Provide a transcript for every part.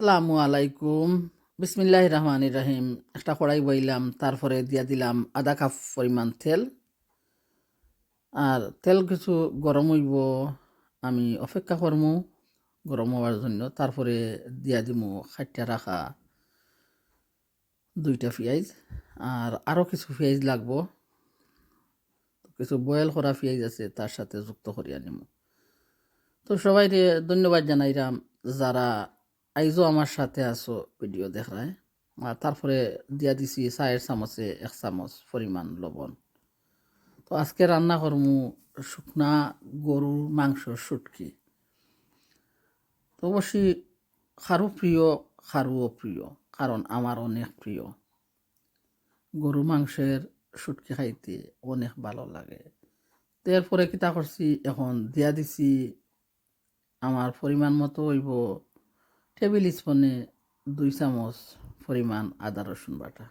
আসসালামু আলাইকুম। বিসমিল্লাহ রহমান রাহিম। একটা কড়াই বইলাম, তারপরে দিয়া দিলাম আধা কাপ পরিমাণ তেল। আর তেল কিছু গরম হইব, আমি অপেক্ষা করমু গরম হওয়ার জন্য। তারপরে দিয়া দিমু খাইটা রাখা দুইটা পেঁয়াজ আর আরও কিছু পেঁয়াজ লাগবো। কিছু বয়েল করা পেঁয়াজ আছে, তার সাথে যুক্ত করিয়া নিমু। তো সবাই ধন্যবাদ জানাইরাম, যারা আইজও আমার সাথে আছো ভিডিও দেখায়। আর তারপরে দিয়া দিছি চায়ের চামচে এক চামচ পরিমাণ লবণ। তো আজকে রান্না করমু শুকনা গরুর মাংস শুটকি। তো অবশ্যই খারু প্রিয়, খারুও প্রিয়, কারণ আমার অনেক প্রিয়। গরু মাংসের শুটকি খাইতে অনেক ভালো লাগে। তো এরপরে কিতা করছি, এখন দিয়া দিছি, আমার পরিমাণ মতো হইব টেবিল স্পুনে দুই চামচ পরিমাণ আদা রসুন বাটা।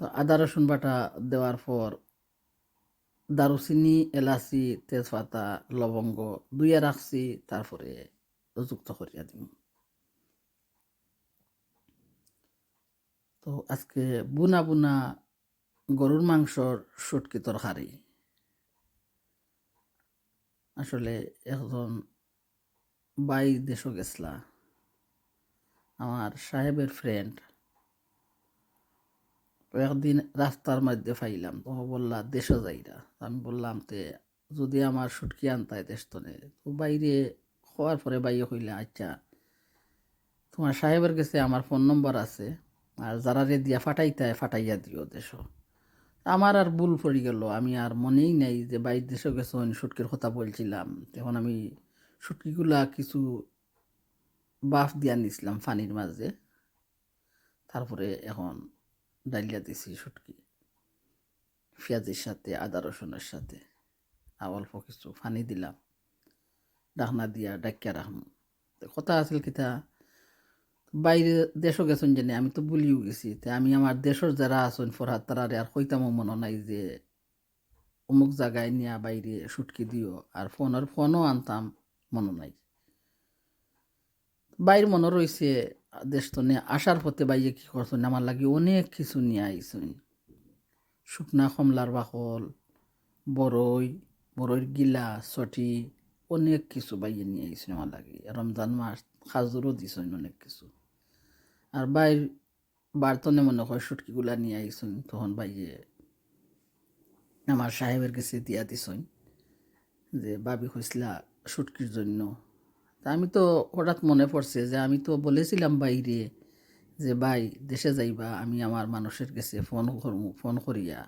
তো আদা রসুন বাটা দেওয়ার পর দারুচিনি, এলাচি, তেজপাতা, লবঙ্গ দুইয়া রাখছি, তারপরে যুক্ত করিয়া দিব। তো আজকে বুনা বুনা গরুর মাংসর সুটকি তরকারি। আসলে একজন বাই দেশও গেছলা আমার সাহেবের ফ্রেন্ড একদিন রাস্তার মধ্যে পাইলাম তো বললা দেশও যাইরা। আমি বললাম, তে, যদি আমার সুটকি আনতায় দেশ তো তো বাইরে হওয়ার পরে বাইরে হইলে আচ্ছা তোমার সাহেবের কাছে আমার ফোন নম্বর আছে, আর যারা রে দিয়া ফাটাইতায়, ফাটাইয়া দিও দেশ। আমার আর ভুল পড়ে গেল। আমি আর মনেই নাই যে বাইর দেশে গেছেন সুটকির কথা বলছিলাম। তখন আমি শুটকিগুলা কিছু বাফ দিয়া নিছিলাম পানির মাঝে। তারপরে এখন ডালিয়া দিছি শুটকি। পেঁয়াজের সাথে, আদা রসুনের সাথে। আর অল্প কিছু পানি দিলাম। ডাকনা দিয়া ডাকিয়া রাখলাম কথা আছিল কিতা বাইরে দেশও গেছেন জানি আমি তো বলিও গেছি। তে আমি আমার দেশের যারা আছেন, ফরহাদ তারারে আর কইতামও মনে নাই যে অমুক জায়গায় নিয়া বাইরে শুটকি দিও। আর ফোনের ফোনও আনতাম। মনে নাই। বাইর মনে রয়েছে দেশ তো নিয়ে আসার পথে বাইরে কি করছেন আমার লাগে অনেক কিছু নিয়ে আইসুন। শুকনা কমলার বাকল, বরই, বরইর গিলা ছটি অনেক কিছু বাইরে নিয়ে আইসুন আমার লাগে। রমজান মাস, খাজুরও দিছেন অনেক কিছু। আর বাইর বার্তনে মনে হয় সুটকিগুলা নিয়ে আইসুন, তখন বাইরে আমার সাহেবের কাছে দিয়া দিছইন যে, বাবি হইসলা সুটকির জন্য। তা আমি তো হঠাৎ মনে পড়ছে যে আমি তো বলেছিলাম বাইরে যে, ভাই, দেশে যাইবা, আমি আমার মানুষের কাছে ফোন করমু, ফোন করিয়া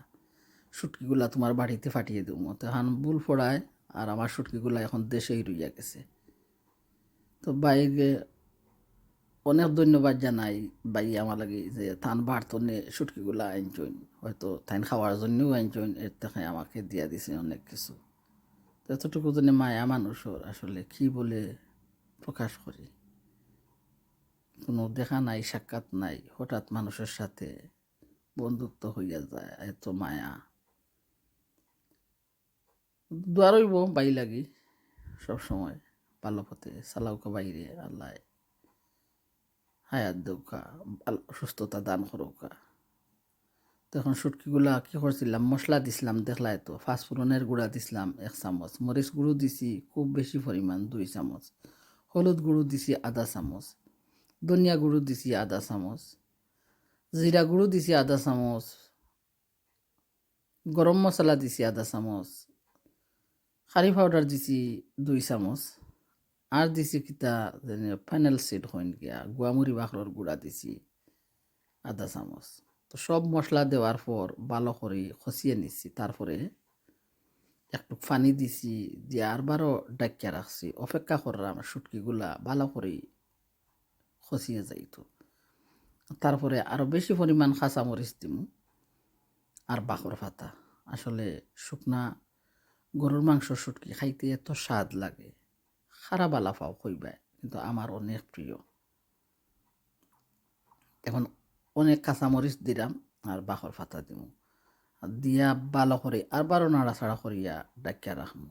সুটকিগুলা তোমার বাড়িতে ফাটিয়ে দেবো তখন ভুল পড়ায় আর আমার সুটকিগুলা এখন দেশেই রইয়া গেছে। তো বাইরে অনেক ধন্যবাদ জানাই বাই আমার লাগে যে, থান বাড়তনে সুটকিগুলা আনছইন হয়তো থাইন খাওয়ার জন্যও আনছইন এর থেকে আমাকে দিয়া দিছে অনেক কিছু। তো এতটুকু জন্য মায়া মানুষের আসলে কি বলে প্রকাশ করি। কোনো দেখা নাই, সাক্ষাৎ নাই, হঠাৎ মানুষের সাথে বন্ধুত্ব হইয়া যায়, এত মায়া। দুয়ারইব বাই লাগি সবসময় ভালো পথে। চালাউকা বাইরে, আল্লাহ হায়াত দৌকা সুস্থতা দান করুকা। তখন সুটকিগুলা কী করছিলাম? মশলা দিছিলাম দেখলাই তো ফাঁসফোড়নের গুঁড়া দিছিলাম এক চামচ, মরিচ গুঁড়ো দিছি খুব বেশি পরিমাণ, দুই চামচ, হলুদ গুঁড়ো দিছি আধা চামচ, ধনিয়া গুঁড়ো দিছি আধা চামচ, জিরা গুঁড়ো দিছি আধা চামচ, গরম মশলা দিছি আধা চামচ, খারি পাউডার দিছি দুই চামচ, আর দিছি কিতা ফাইনাল সেট হইন গিয়া, গুয়ামুড়ি বাখরর গুঁড়া দিছি আধা চামচ। তো সব মশলা দেওয়ার পর ভালো করে খসিয়ে নিছি। তারপরে একটু পানি দিছি দিয়ে আরবারও ডাকিয়া রাখছি। অপেক্ষা করলাম শুটকিগুলা ভালো করে খসিয়ে যাইতো। তারপরে আরও বেশি পরিমাণ খাঁচা মরিচ দিমু আর বাকর পাতা। আসলে শুকনা গরুর মাংস শুটকি খাইতে এত স্বাদ লাগে, খারাপ আলা পাও কইবাই কিন্তু আমার অনেক প্রিয়। এখন অনেক কাঁচামরিচ দিলাম আর বাখর ফাতা দিব দিয়া ভালো করে আর বারো নাড়াচাড়া করিয়া ডাকিয়া রাখব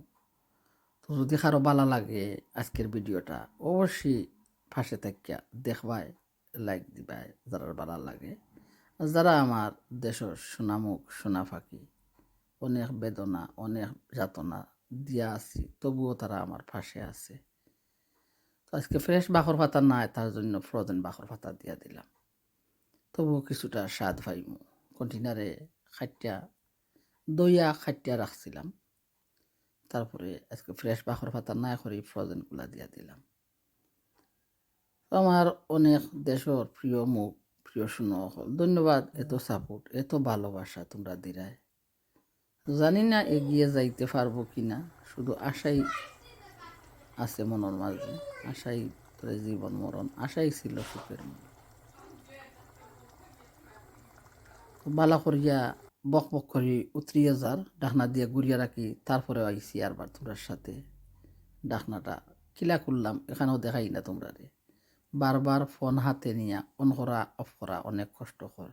তো যদি কারও ভালো লাগে আজকের ভিডিওটা অবশ্যই ফাঁসে থাকিয়া দেখবায় লাইক দিবায় যারা ভালো লাগে। আর যারা আমার দেশের সোনামুখ সোনা ফাঁকি অনেক বেদনা, অনেক যাতনা দিয়া আছি, তবুও তারা আমার পাশে আছে। তো আজকে ফ্রেশ বাখর পাতা নাই তার জন্য ফ্রোজেন বাখর পাতা দিয়া দিলাম। তবুও কিছুটা স্বাদ পাইমু। কন্টেনারে খাটিয়া দইয়া খাটিয়া রাখছিলাম। তারপরে আজকে ফ্রেশ বাখর পাতা না করে ফ্রোজেনগুলা দিয়া দিলাম। আমার অনেক দেশের প্রিয় মুখ, প্রিয় শুনো ধন্যবাদ এত সাপোর্ট এত ভালোবাসা তোমরা দিরায়। জানি না এগিয়ে যাইতে পারব কিনা, শুধু আশাই আছে মনের মাঝে, আশাই জীবন মরণ, আশাই ছিল সুখের মন বালা করিয়া বক বক করি উতরিয়ে যার, ডাকনা দিয়ে গুড়িয়া রাখি তারপরে আইসি আরবার তোমরার সাথে। ডাকনাটা কিলা করলাম, এখানেও দেখাই না তোমরা রে বারবার ফোন হাতে নিয়া, অন করা, অফ করা অনেক কষ্টকর।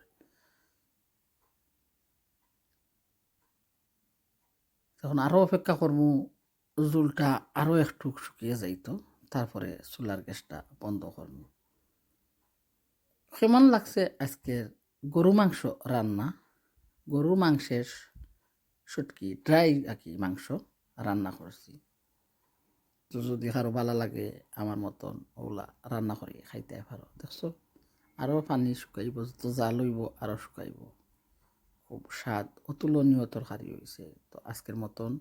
তখন আরও অপেক্ষা করব জুলটা আরও একটু শুকিয়ে যাইতো, তারপরে চুলার গ্যাসটা বন্ধ করব। কেমন লাগছে আজকের গরু মাংস রান্না গরু মাংসের শুটকি ড্রাই আর কি মাংস রান্না করছি। তো যদি কারও ভালো লাগে আমার মতন ওগুলা রান্না করে খাইতে পারো, দেখছ? আরও পানি শুকাইব, যত জাল হইব আরও শুকাইব। খুব স্বাদ, অতুলনীয় তরকারি হয়েছে তো আজকের মতন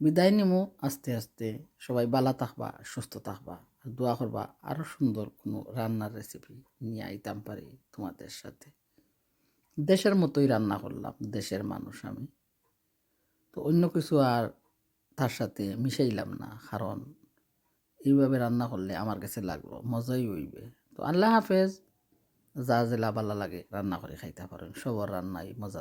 বিদায় নিমু। আস্তে আস্তে সবাই বালা থাকবা, সুস্থ থাকবা। দোয়া করবা আরও সুন্দর কোনো রান্নার রেসিপি নিয়ে আইতাম পারি তোমাদের সাথে। দেশের মতোই রান্না করলাম, দেশের মানুষ আমি। তো অন্য কিছু আর তার সাথে মিশাইলাম না, কারণ এইভাবে রান্না করলে আমার কাছে লাগল, মজাই হইবে। তো আল্লাহ হাফেজ, যা জেলা ভালো লাগে রান্না করে খাইতে পারেন, সবার রান্নাই মজা